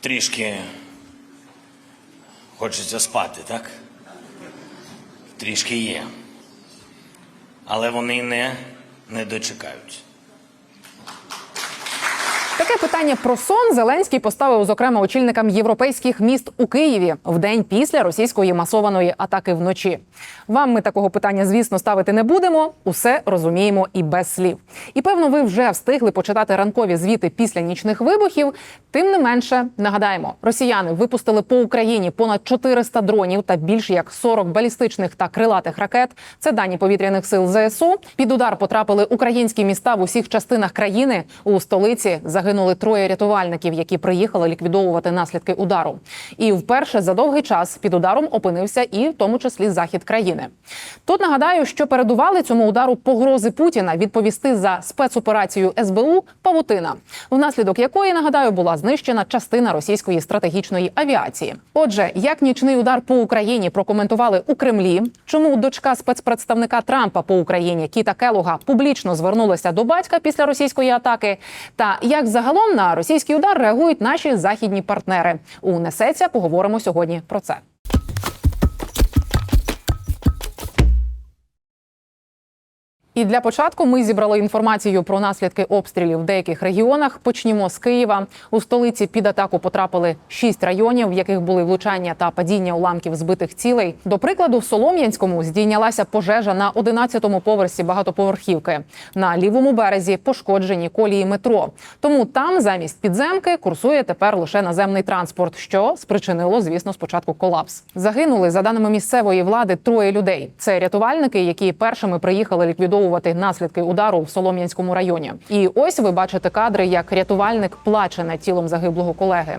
Трішки хочеться спати, так? Трішки є. Але вони не, не дочекаються. Таке питання про сон Зеленський поставив зокрема очільникам європейських міст у Києві в день після російської масованої атаки вночі. Вам ми такого питання, звісно, ставити не будемо. Усе розуміємо і без слів. І певно, ви вже встигли почитати ранкові звіти після нічних вибухів. Тим не менше, нагадаємо, росіяни випустили по Україні понад 400 дронів та більш як 40 балістичних та крилатих ракет. Це дані повітряних сил ЗСУ. Під удар потрапили українські міста в усіх частинах країни. У столиці загинули троє рятувальників, які приїхали ліквідовувати наслідки удару. І вперше за довгий час під ударом опинився і в тому числі захід країни. Тут нагадаю, що передували цьому удару погрози Путіна відповісти за спецоперацію СБУ Павутина, внаслідок якої нагадаю була знищена частина російської стратегічної авіації. Отже, як нічний удар по Україні прокоментували у Кремлі, чому дочка спецпредставника Трампа по Україні Кіта Келуга публічно звернулася до батька після російської атаки, та як загалом на російський удар реагують наші західні партнери. У несеться поговоримо сьогодні про це. І для початку ми зібрали інформацію про наслідки обстрілів в деяких регіонах. Почнімо з Києва. У столиці під атаку потрапили шість районів, в яких були влучання та падіння уламків збитих цілей. До прикладу, в Солом'янському здійнялася пожежа на 11-му поверсі багатоповерхівки. На лівому березі пошкоджені колії метро. Тому там замість підземки курсує тепер лише наземний транспорт, що спричинило, звісно, спочатку колапс. Загинули за даними місцевої влади троє людей. Це рятувальники, які першими приїхали ліквідовувати наслідки удару в Солом'янському районі. І ось ви бачите кадри, як рятувальник плаче над тілом загиблого колеги.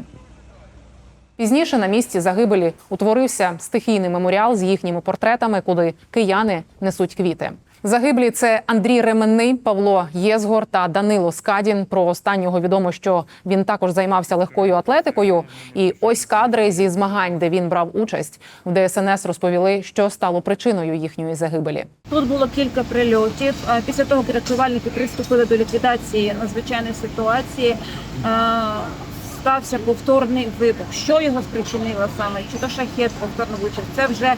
Пізніше на місці загибелі утворився стихійний меморіал з їхніми портретами, куди кияни несуть квіти. Загиблі це Андрій Ременний, Павло Єзгор та Данило Скадін. Про останнього відомо, що він також займався легкою атлетикою. І ось кадри зі змагань, де він брав участь. В ДСНС розповіли, що стало причиною їхньої загибелі. Тут було кілька прильотів. Після того, як рятувальники приступили до ліквідації надзвичайної ситуації, стався повторний вибух. Що його спричинило саме? Чи то шахет повторно влучив? Це вже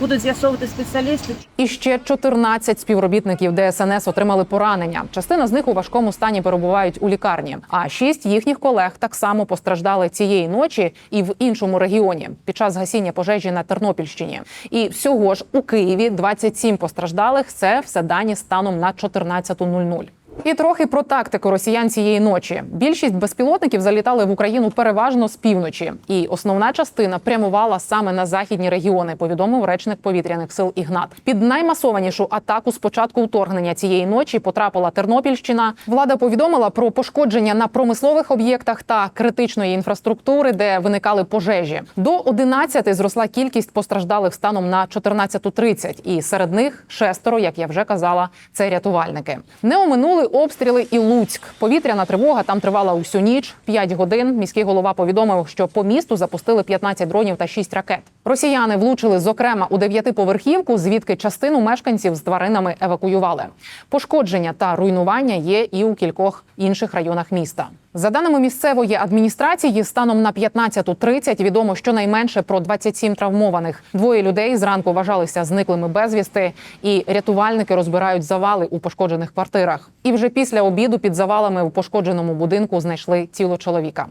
будуть з'ясовувати спеціалісти. І ще 14 співробітників ДСНС отримали поранення. Частина з них у важкому стані перебувають у лікарні. А шість їхніх колег так само постраждали цієї ночі і в іншому регіоні під час гасіння пожежі на Тернопільщині. І всього ж у Києві 27 постраждалих. Це все дані станом на 14.00. І трохи про тактику росіян цієї ночі. Більшість безпілотників залітали в Україну переважно з півночі, і основна частина прямувала саме на західні регіони. Повідомив речник повітряних сил Ігнат. Під наймасованішу атаку з початку вторгнення цієї ночі потрапила Тернопільщина. Влада повідомила про пошкодження на промислових об'єктах та критичної інфраструктури, де виникали пожежі. До 11 зросла кількість постраждалих станом на 14.30. І серед них шестеро, як я вже казала, це рятувальники. Не оминули обстріли і Луцьк. Повітряна тривога там тривала усю ніч, 5 годин. Міський голова повідомив, що по місту запустили 15 дронів та 6 ракет. Росіяни влучили зокрема у дев'ятиповерхівку, звідки частину мешканців з тваринами евакуювали. Пошкодження та руйнування є і у кількох інших районах міста. За даними місцевої адміністрації, станом на 15.30 відомо щонайменше про 27 травмованих. Двоє людей зранку вважалися зниклими безвісти, і рятувальники розбирають завали у пошкоджених квартирах. І вже після обіду під завалами в пошкодженому будинку знайшли тіло чоловіка.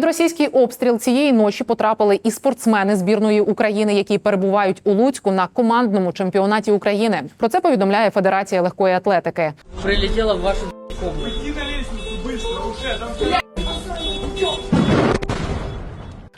Під російський обстріл цієї ночі потрапили і спортсмени збірної України, які перебувають у Луцьку на командному чемпіонаті України. Про це повідомляє Федерація легкої атлетики. Прилетіла в вашу комнату.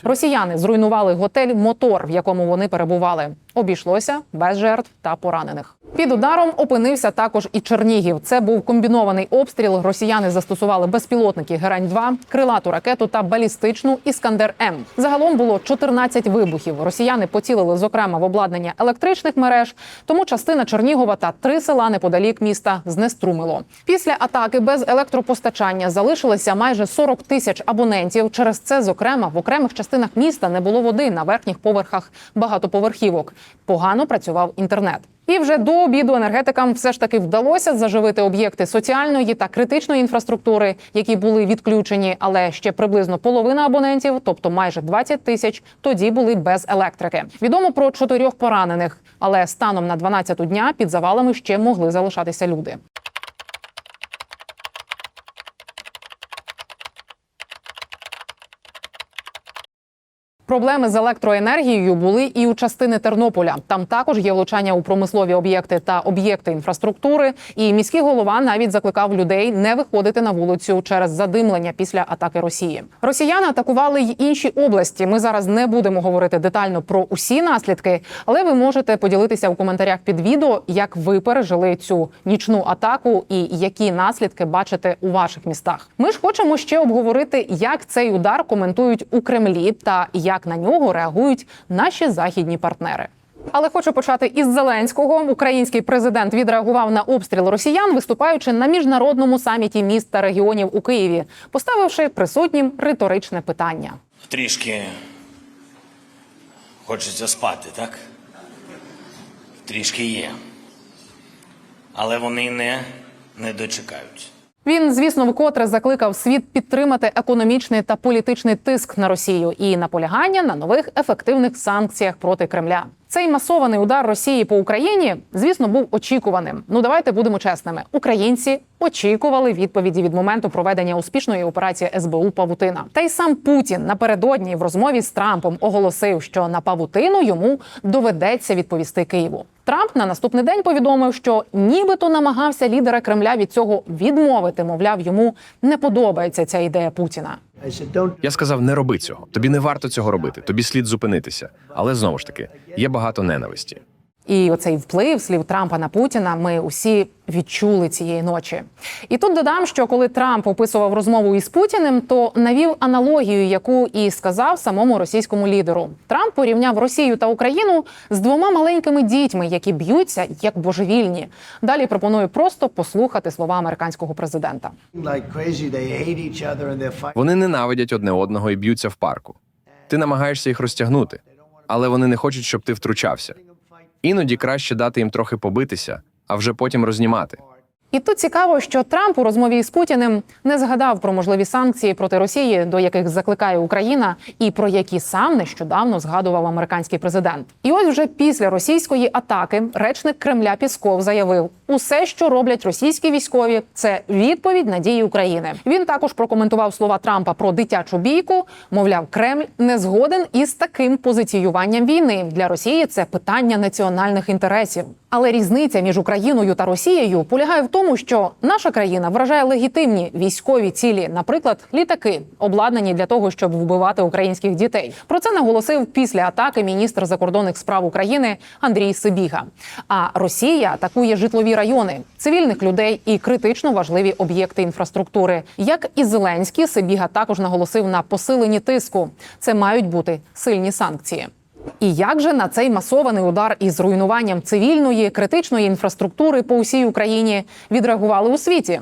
Росіяни зруйнували готель Мотор, в якому вони перебували. Обійшлося без жертв та поранених. Під ударом опинився також і Чернігів. Це був комбінований обстріл. Росіяни застосували безпілотники Герань 2 крилату ракету та балістичну Іскандер М. Загалом було 14 вибухів. Росіяни поцілили зокрема в обладнання електричних мереж. Тому частина Чернігова та три села неподалік міста знеструмило. Після атаки без електропостачання залишилося майже 40 тисяч абонентів. Через це, зокрема, в окремих частинах міста не було води на верхніх поверхах багатоповерхівок. Погано працював інтернет. І вже до обіду енергетикам все ж таки вдалося заживити об'єкти соціальної та критичної інфраструктури, які були відключені, але ще приблизно половина абонентів, тобто майже 20 тисяч, тоді були без електрики. Відомо про чотирьох поранених, але станом на 12 дня під завалами ще могли залишатися люди. Проблеми з електроенергією були і у частини Тернополя. Там також є влучання у промислові об'єкти та об'єкти інфраструктури. І міський голова навіть закликав людей не виходити на вулицю через задимлення після атаки Росії. Росіяни атакували й інші області. Ми зараз не будемо говорити детально про усі наслідки, але ви можете поділитися у коментарях під відео, як ви пережили цю нічну атаку і які наслідки бачите у ваших містах. Ми ж хочемо ще обговорити, як цей удар коментують у Кремлі та як на нього реагують наші західні партнери. Але хочу почати із Зеленського. Український президент відреагував на обстріл росіян, виступаючи на міжнародному саміті міст та регіонів у Києві, поставивши присутнім риторичне питання. Трішки хочеться спати, так? Трішки є. Але вони не, не дочекають. Він, звісно, вкотре закликав світ підтримати економічний та політичний тиск на Росію і наполягання на нових ефективних санкціях проти Кремля. Цей масований удар Росії по Україні, звісно, був очікуваним. Ну давайте будемо чесними. Українці очікували відповіді від моменту проведення успішної операції СБУ Павутина. Та й сам Путін напередодні в розмові з Трампом оголосив, що на павутину йому доведеться відповісти Києву. Трамп на наступний день повідомив, що нібито намагався лідера Кремля від цього відмовити. Мовляв, йому не подобається ця ідея Путіна. Я сказав, не роби цього. Тобі не варто цього робити. Тобі слід зупинитися. Але знову ж таки, є багато ненависті. І оцей вплив слів Трампа на Путіна ми усі відчули цієї ночі. І тут додам, що коли Трамп описував розмову із Путіним, то навів аналогію, яку і сказав самому російському лідеру. Трамп порівняв Росію та Україну з двома маленькими дітьми, які б'ються як божевільні. Далі пропоную просто послухати слова американського президента. Вони ненавидять одне одного і б'ються в парку. Ти намагаєшся їх розтягнути, але вони не хочуть, щоб ти втручався. Іноді краще дати їм трохи побитися, а вже потім рознімати. І тут цікаво, що Трамп у розмові із Путіним не згадав про можливі санкції проти Росії, до яких закликає Україна, і про які сам нещодавно згадував американський президент. І ось вже після російської атаки речник Кремля Пісков заявив: усе, що роблять російські військові, це відповідь на дії України. Він також прокоментував слова Трампа про дитячу бійку. Мовляв, Кремль не згоден із таким позиціюванням війни для Росії. Це питання національних інтересів. Але різниця між Україною та Росією полягає в тому, що наша країна вражає легітимні військові цілі, наприклад, літаки, обладнані для того, щоб вбивати українських дітей. Про це наголосив після атаки міністр закордонних справ України Андрій Сибіга. А Росія атакує житлові райони, цивільних людей і критично важливі об'єкти інфраструктури. Як і Зеленський, Сибіга також наголосив на посиленні тиску. Це мають бути сильні санкції. І як же на цей масований удар із руйнуванням цивільної критичної інфраструктури по усій Україні відреагували у світі?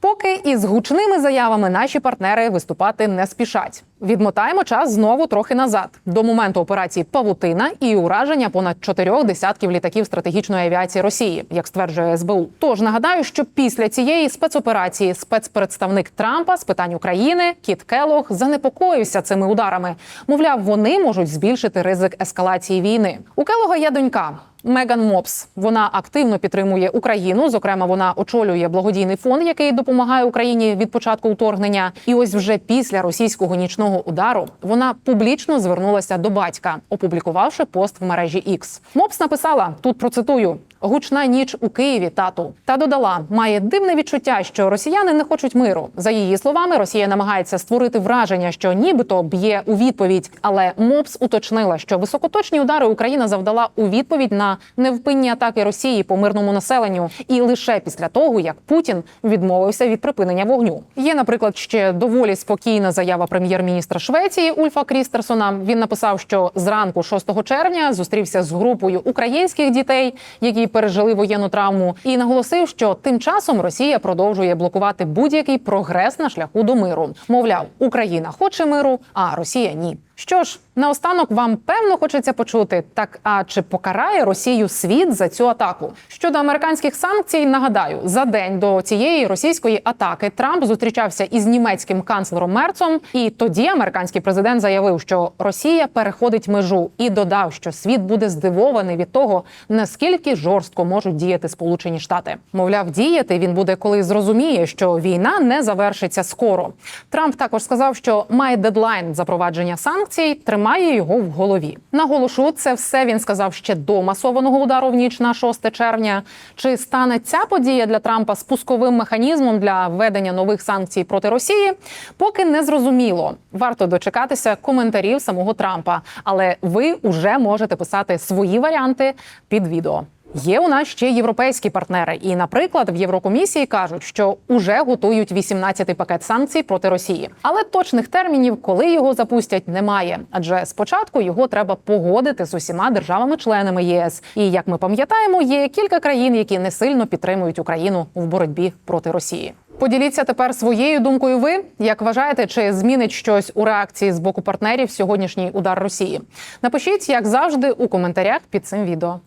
Поки із гучними заявами наші партнери виступати не спішать. Відмотаємо час знову трохи назад до моменту операції Павутина і ураження понад чотирьох десятків літаків стратегічної авіації Росії, як стверджує СБУ. Тож нагадаю, що після цієї спецоперації спецпредставник Трампа з питань України Кіт Келох занепокоївся цими ударами. Мовляв, вони можуть збільшити ризик ескалації війни. У Келога є донька. Меган Мопс вона активно підтримує Україну. Зокрема, вона очолює благодійний фонд, який допомагає Україні від початку вторгнення. І ось вже після російського нічного удару вона публічно звернулася до батька, опублікувавши пост в мережі X. Мопс написала тут. Процитую. Гучна ніч у Києві, тату, та додала, має дивне відчуття, що росіяни не хочуть миру. За її словами, Росія намагається створити враження, що нібито б'є у відповідь. Але МОПС уточнила, що високоточні удари Україна завдала у відповідь на невпинні атаки Росії по мирному населенню, і лише після того, як Путін відмовився від припинення вогню. Є, наприклад, ще доволі спокійна заява прем'єр-міністра Швеції Ульфа Крістерсона. Він написав, що зранку 6 червня зустрівся з групою українських дітей, які пережили воєнну травму, і наголосив, що тим часом Росія продовжує блокувати будь-який прогрес на шляху до миру. Мовляв, Україна хоче миру, а Росія ні. Що ж, наостанок вам певно хочеться почути, так а чи покарає Росію світ за цю атаку? Щодо американських санкцій, нагадаю, за день до цієї російської атаки Трамп зустрічався із німецьким канцлером Мерцом, і тоді американський президент заявив, що Росія переходить межу, і додав, що світ буде здивований від того, наскільки жорстко можуть діяти Сполучені Штати. Мовляв, діяти він буде, коли зрозуміє, що війна не завершиться скоро. Трамп також сказав, що має дедлайн запровадження санкцій, тримає його в голові. Наголошу, це все він сказав ще до масованого удару в ніч на 6 червня. Чи стане ця подія для Трампа спусковим механізмом для введення нових санкцій проти Росії? Поки не зрозуміло. Варто дочекатися коментарів самого Трампа, але ви вже можете писати свої варіанти під відео. Є у нас ще європейські партнери, і, наприклад, в Єврокомісії кажуть, що уже готують 18-й пакет санкцій проти Росії. Але точних термінів, коли його запустять, немає. Адже спочатку його треба погодити з усіма державами-членами ЄС. І як ми пам'ятаємо, є кілька країн, які не сильно підтримують Україну в боротьбі проти Росії. Поділіться тепер своєю думкою. Ви як вважаєте, чи змінить щось у реакції з боку партнерів сьогоднішній удар Росії? Напишіть, як завжди, у коментарях під цим відео.